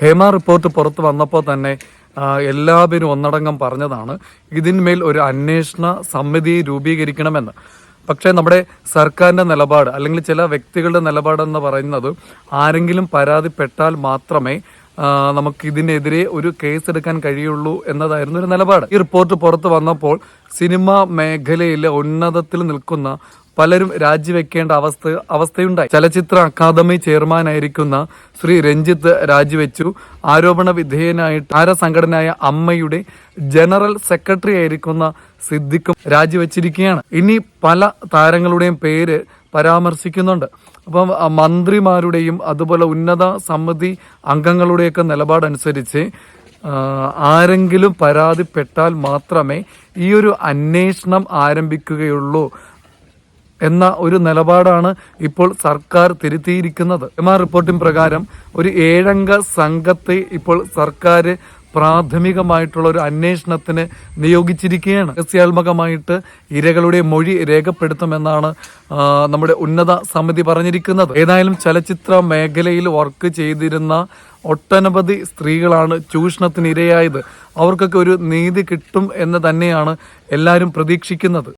Hema report പുറത്ത് വന്നപ്പോൾ തന്നെ എല്ലാവരും ഒന്നടങ്കം പറഞ്ഞതാണ് ഇതിന്മേൽ ഒരു അന്വേഷണ സമിതി രൂപീകരിക്കണമെന്ന്. പക്ഷേ നമ്മുടെ സർക്കാരിന്റെ നിലപാട് അല്ലെങ്കിൽ ചില വ്യക്തികളുടെ നിലപാടെന്ന് പറയുന്നത് ആരെങ്കിലും പരാതിപ്പെട്ടാൽ മാത്രമേ നമുക്ക് ഇതിനെതിരെ ഒരു കേസ് എടുക്കാൻ കഴിയുള്ളൂ എന്നതായിരുന്നു ഒരു നിലപാട്. ഈ റിപ്പോർട്ട് പുറത്ത് വന്നപ്പോൾ സിനിമാ മേഖലയിലെ ഉന്നതത്തിൽ നിൽക്കുന്ന പലരും രാജിവെക്കേണ്ട അവസ്ഥ അവസ്ഥയുണ്ടായി. ചലച്ചിത്ര അക്കാദമി ചെയർമാനായിരിക്കുന്ന ശ്രീ രഞ്ജിത്ത് രാജിവെച്ചു. ആരോപണ വിധേയനായിട്ട് താരസംഘടനയായ അമ്മയുടെ ജനറൽ സെക്രട്ടറി ആയിരിക്കുന്ന സിദ്ദിഖും രാജിവെച്ചിരിക്കുകയാണ്. ഇനി പല താരങ്ങളുടെയും പേര് പരാമർശിക്കുന്നുണ്ട്. അപ്പം മന്ത്രിമാരുടെയും അതുപോലെ ഉന്നത സമിതി അംഗങ്ങളുടെയൊക്കെ നിലപാടനുസരിച്ച് ആരെങ്കിലും പരാതിപ്പെട്ടാൽ മാത്രമേ ഈ ഒരു അന്വേഷണം ആരംഭിക്കുകയുള്ളൂ. എന്ന ഒരു നിലപാടാണ് ഇപ്പോൾ സർക്കാർ തിരുത്തിയിരിക്കുന്നത്. എം ആർ റിപ്പോർട്ടിംഗ് പ്രകാരം ഒരു ഏഴംഗ സംഘത്തെ ഇപ്പോൾ സർക്കാർ പ്രാഥമികമായിട്ടുള്ള ഒരു അന്വേഷണത്തിന് നിയോഗിച്ചിരിക്കുകയാണ്. രഹസ്യാത്മകമായിട്ട് ഇരകളുടെ മൊഴി രേഖപ്പെടുത്തുമെന്നാണ് നമ്മുടെ ഉന്നത സമിതി പറഞ്ഞിരിക്കുന്നത്. ഏതായാലും ചലച്ചിത്ര മേഖലയിൽ വർക്ക് ചെയ്തിരുന്ന ഒട്ടനവധി സ്ത്രീകളാണ് ചൂഷണത്തിന് ഇരയായത് അവർക്കൊക്കെ ഒരു നീതി കിട്ടും എന്ന് തന്നെയാണ് എല്ലാവരും പ്രതീക്ഷിക്കുന്നത്.